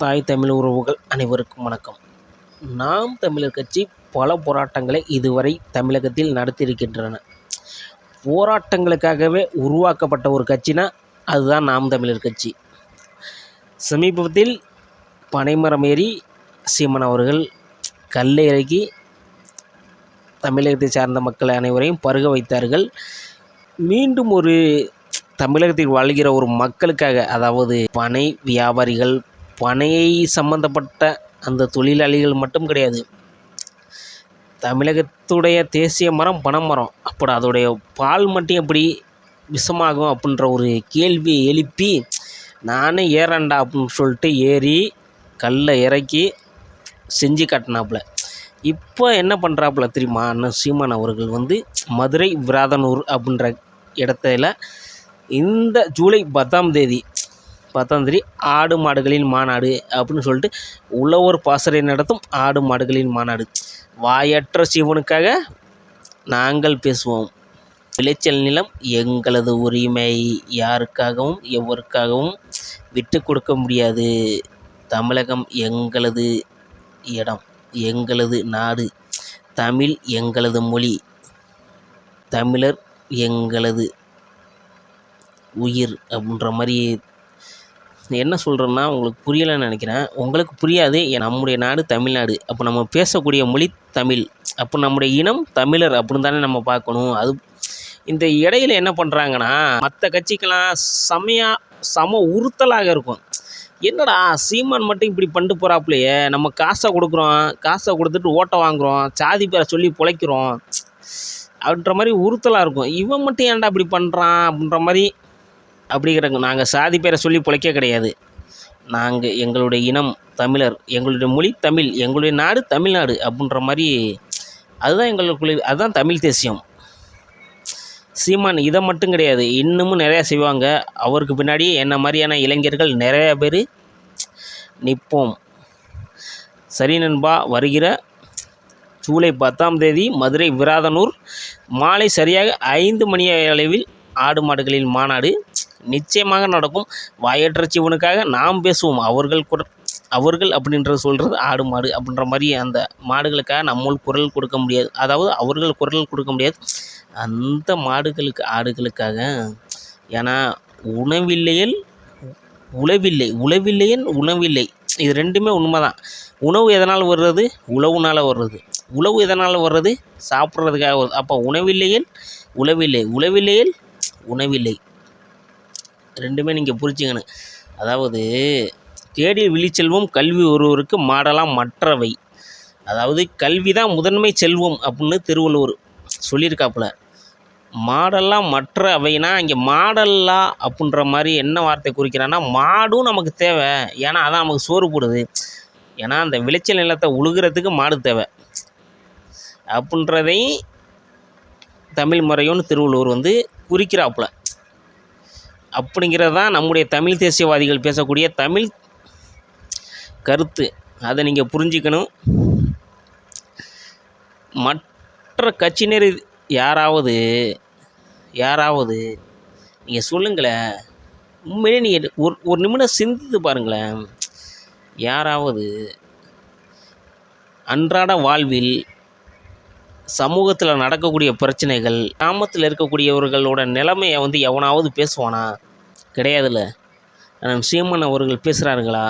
தாய் தமிழ் உறவுகள் அனைவருக்கும் வணக்கம். நாம் தமிழர் கட்சி பல போராட்டங்களை இதுவரை தமிழகத்தில் நடத்தியிருக்கின்றன. போராட்டங்களுக்காகவே உருவாக்கப்பட்ட ஒரு கட்சினா அதுதான் நாம் தமிழர் கட்சி. சமீபத்தில் பனைமரம் ஏறி சீமன் அவர்கள் கல்லை இறக்கி தமிழகத்தை சார்ந்த மக்கள் அனைவரையும் பருக வைத்தார்கள். மீண்டும் ஒரு தமிழகத்தில் வாழ்கிற ஒரு மக்களுக்காக அதாவது பனை வியாபாரிகள் பனையை சம்பந்தப்பட்ட அந்த தொழிலாளிகள் மட்டும் கிடையாது. தமிழகத்துடைய தேசிய மரம் பனைமரம் அப்படி அதோடைய பால் மட்டும் எப்படி விஷமாகும் அப்படின்ற ஒரு கேள்வியை எழுப்பி நானே ஏறேன்டா அப்படின்னு சொல்லிட்டு ஏறி கல்லை இறக்கி செஞ்சு காட்டினாப்புல. இப்போ என்ன பண்ணுறாப்புல தெரியுமா? அண்ணன் சீமான் அவர்கள் வந்து மதுரை விராதனூர் அப்படின்ற இடத்துல இந்த ஜூலை பத்தாம் தேதி பத்தாந்தேதி ஆடு மாடுகளின் மாநாடு அப்படின்னு சொல்லிட்டு உழவர் பாசறை நடத்தும் ஆடு மாடுகளின் மாநாடு. வாயற்ற சிவனுக்காக நாங்கள் பேசுவோம். விளைச்சல் நிலம் எங்களது உரிமை. யாருக்காகவும் எவருக்காகவும் விட்டு கொடுக்க முடியாது. தமிழகம் எங்களது இடம் எங்களது நாடு. தமிழ் எங்களது மொழி. தமிழர் எங்களது உயிர் அப்படின்ற மாதிரி என்ன சொல்கிறேன்னா உங்களுக்கு புரியலைன்னு நினைக்கிறேன். உங்களுக்கு புரியாது நம்முடைய நாடு தமிழ்நாடு. அப்போ நம்ம பேசக்கூடிய மொழி தமிழ். அப்போ நம்முடைய இனம் தமிழர் அப்படின்னு தானே நம்ம பார்க்கணும். அது இந்த இடையில என்ன பண்ணுறாங்கன்னா மற்ற கட்சிக்கெல்லாம் செமையாக சம உறுத்தலாக இருக்கும். என்னடா சீமான் மட்டும் இப்படி பண்ணிட்டு போகிறாப்புலையே நம்ம காசை கொடுக்குறோம் காசை கொடுத்துட்டு ஓட்டை வாங்குகிறோம் சாதி பேரை சொல்லி பிழைக்கிறோம். அப்படின்ற மாதிரி உறுத்தலாக இருக்கும். இவன் மட்டும் ஏன்டா இப்படி பண்ணுறான் அப்படின்ற மாதிரி அப்படிங்கிறாங்க நாங்கள் சாதி பேரை சொல்லி பிழைக்க கிடையாது. நாங்கள் எங்களுடைய இனம் தமிழர் எங்களுடைய மொழி தமிழ் எங்களுடைய நாடு தமிழ்நாடு அப்படின்ற மாதிரி அதுதான் எங்களுக்குள்ள அதுதான் தமிழ் தேசியம். சீமான் இதை மட்டும் கிடையாது. இன்னமும் நிறையா செய்வாங்க. அவருக்கு பின்னாடி என்ன மாதிரியான இளைஞர்கள் நிறைய பேர் நிற்போம் சரி நண்பா வருகிற ஜூலை பத்தாம் தேதி மதுரை விராதனூர் மாலை சரியாக ஐந்து மணி அளவில் ஆடு மாடுகளின் மாநாடு நிச்சயமாக நடக்கும். வாயற்ற சிவனுக்காக நாம் பேசுவோம். அவர்கள் குர அவர்கள் அப்படின்றது சொல்கிறது ஆடு மாடு அப்படின்ற மாதிரி அந்த மாடுகளுக்காக நம்மால் குரல் கொடுக்க முடியாது. அதாவது அவர்கள் குரல் கொடுக்க முடியாது. அந்த மாடுகளுக்கு ஆடுகளுக்காக ஏன்னா உணவில்லையில் உழவில்லை. உழவில்லையன் உணவில்லை. இது ரெண்டுமே உண்மை தான் உணவு எதனால் வர்றது? உழவுனால் வர்றது. உழவு எதனால் வர்றது? சாப்பிட்றதுக்காக வருது அப்போ உணவில்லையில் உழவில்லை. உழவில்லையில் உணவில்லை. ரெண்டுமே நீங்கள் புரிஞ்சுக்கணும். அதாவது தேடி விழிச்செல்வம் கல்வி ஒருவருக்கு மாடலாம் மற்றவை. அதாவது கல்வி தான் முதன்மை செல்வம் அப்படின்னு திருவள்ளுவர் சொல்லியிருக்காப்புல. மாடெல்லாம் மற்ற அவைனா இங்கே மாடல்லா அப்படின்ற மாதிரி என்ன வார்த்தை குறிக்கிறான்னா மாடும் நமக்கு தேவை. ஏன்னா அதான் நமக்கு சோறு போடுது. ஏன்னா அந்த விளைச்சல் நிலத்தை உழுகிறதுக்கு மாடு தேவை. அப்படின்றதையும் தமிழ் முறையோன்னு திருவள்ளுவர் வந்து குறிக்கிறாப்புல. அப்படிங்கிறது தான் நம்முடைய தமிழ் தேசியவாதிகள் பேசக்கூடிய தமிழ் கருத்து. அதை நீங்கள் புரிஞ்சுக்கணும். மற்ற கட்சியினர் யாராவது யாராவது நீங்கள் சொல்லுங்களேன். உண்மையிலே நீங்கள் ஒரு ஒரு நிமிடம் சிந்தித்து பாருங்களேன். யாராவது அன்றாட வாழ்வில் சமூகத்தில் நடக்கக்கூடிய பிரச்சனைகள் கிராமத்தில் இருக்கக்கூடியவர்களோட நிலைமையை வந்து எவனாவது பேசுவானா? கிடையாதுல்ல. சீமன் அவர்கள் பேசுகிறாருங்களா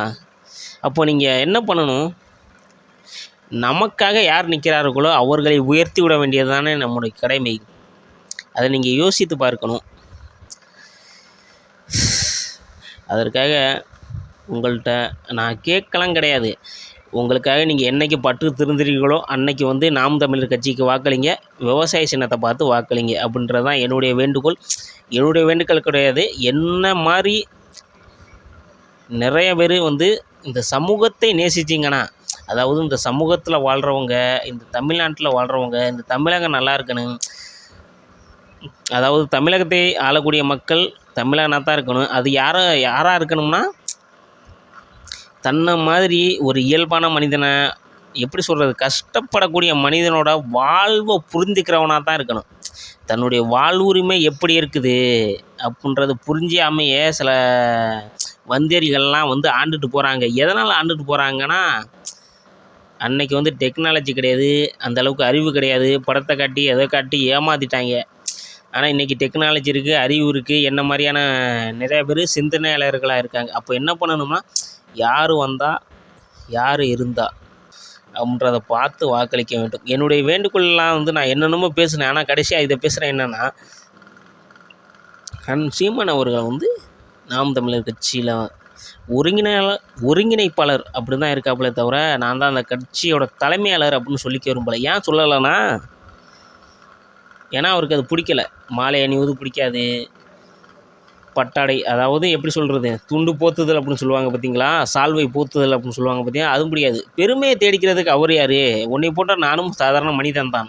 அப்போ நீங்கள் என்ன பண்ணணும்? நமக்காக யார் நிற்கிறார்களோ அவர்களை உயர்த்தி விட வேண்டியது தானே நம்முடைய கடமை. அதை நீங்கள் யோசித்து பார்க்கணும். அதற்காக உங்கள்கிட்ட நான் கேட்கலாம் கிடையாது. உங்களுக்காக நீங்கள் என்றைக்கு பற்று திருந்துறீங்களோ அன்னைக்கு வந்து நாம் தமிழர் கட்சிக்கு வாக்களிங்க. விவசாய சின்னத்தை பார்த்து வாக்களிங்க அப்படின்றது தான் என்னுடைய வேண்டுகோள். என்னுடைய வேண்டுகோள் கிடையாது. என்ன மாதிரி நிறைய பேர் வந்து இந்த சமூகத்தை நேசிச்சிங்கன்னா அதாவது இந்த சமூகத்தில் வாழ்கிறவங்க இந்த தமிழ்நாட்டில் வாழ்கிறவங்க இந்த தமிழகம் நல்லா இருக்கணும். அதாவது தமிழகத்தை ஆளக்கூடிய மக்கள் தமிழகனாக தான் இருக்கணும். அது யாரை யாராக இருக்கணும்னா தன்னை மாதிரி ஒரு இயல்பான மனிதனை எப்படி சொல்கிறது கஷ்டப்படக்கூடிய மனிதனோட வாழ்வை புரிந்துக்கிறவனாக தான் இருக்கணும். தன்னுடைய வாழ்வுரிமை எப்படி இருக்குது அப்படின்றது புரிஞ்சாமையே சில வந்தேரிகள்லாம் வந்து ஆண்டுட்டு போகிறாங்க எதனால் ஆண்டுட்டு போகிறாங்கன்னா அன்னைக்கு வந்து டெக்னாலஜி கிடையாது அந்தளவுக்கு அறிவு கிடையாது படத்தை காட்டி எதை காட்டி ஏமாற்றிட்டாங்க ஆனால் இன்றைக்கி டெக்னாலஜி இருக்குது அறிவு இருக்குது என்ன மாதிரியான நிறையா பேர் சிந்தனையாளர்களாக இருக்காங்க. அப்போ என்ன பண்ணணும்னா யார் வந்தால் யார் இருந்தா அப்படின்றத பார்த்து வாக்களிக்க வேண்டும். என்னுடைய வேண்டுகோள்லாம் வந்து நான் என்னென்னமோ பேசினேன். ஆனால் கடைசியாக இதை பேசுகிறேன் என்னென்னா அன் சீமான் அவர்கள் வந்து நாம் தமிழர் கட்சியில் ஒருங்கிணையாளர் ஒருங்கிணைப்பாளர் அப்படி தான் இருக்காப்புலே தவிர நான் தான் அந்த கட்சியோட தலைமையாளர் அப்படின்னு சொல்லிக்க விரும்பலை. ஏன் சொல்லலைன்னா ஏன்னா அவருக்கு அது பிடிக்கல. மாலை அணிவது பிடிக்காது. பட்டாடை அதாவது எப்படி சொல்கிறது துண்டு போத்துதல் அப்படின்னு சொல்லுவாங்க பார்த்தீங்களா சால்வை போத்துதல் அப்படின்னு சொல்லுவாங்க பார்த்தீங்களா அதுவும் முடியாது பெருமையை தேடிக்கிறதுக்கு அவர் யார்? உன்னை போட்டால் நானும் சாதாரண மனிதன் தான்.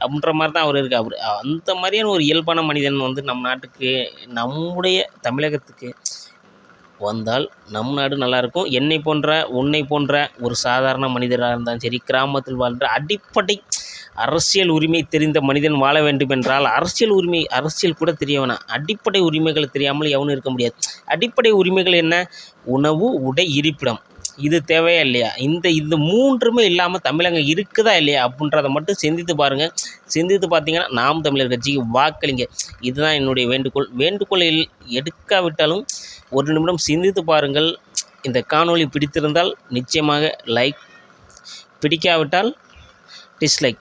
அப்படின்ற மாதிரி தான் அவர் இருக்கு அவர் அந்த மாதிரியான ஒரு இயல்பான மனிதன் வந்து நம் நாட்டுக்கு நம்முடைய தமிழகத்துக்கு வந்தால் நம் நாடு நல்லாயிருக்கும் என்னை போன்ற உன்னை போன்ற ஒரு சாதாரண மனிதராக இருந்தாலும் சரி கிராமத்தில் வாழ்கிற அடிப்படை அரசியல் உரிமை தெரிந்த மனிதன் வாழ வேண்டும் என்றால் அரசியல் உரிமை அரசியல் கூட தெரிய வேணாம். அடிப்படை உரிமைகள் தெரியாமல் எவனும் இருக்க முடியாது. அடிப்படை உரிமைகள் என்ன? உணவு உடை இருப்பிடம். இது தேவையா இல்லையா? இந்த இந்த மூன்றுமே இல்லாமல் தமிழகம் இருக்குதா இல்லையா அப்படின்றத மட்டும் சிந்தித்து பாருங்கள் சிந்தித்து பார்த்தீங்கன்னா நாம் தமிழர் கட்சிக்கு வாக்களிங்க. இதுதான் என்னுடைய வேண்டுகோள். வேண்டுகோளில் எடுக்காவிட்டாலும் ஒரு நிமிடம் சிந்தித்து பாருங்கள். இந்த காணொளி பிடித்திருந்தால் நிச்சயமாக லைக் பிடிக்காவிட்டால் டிஸ்லைக்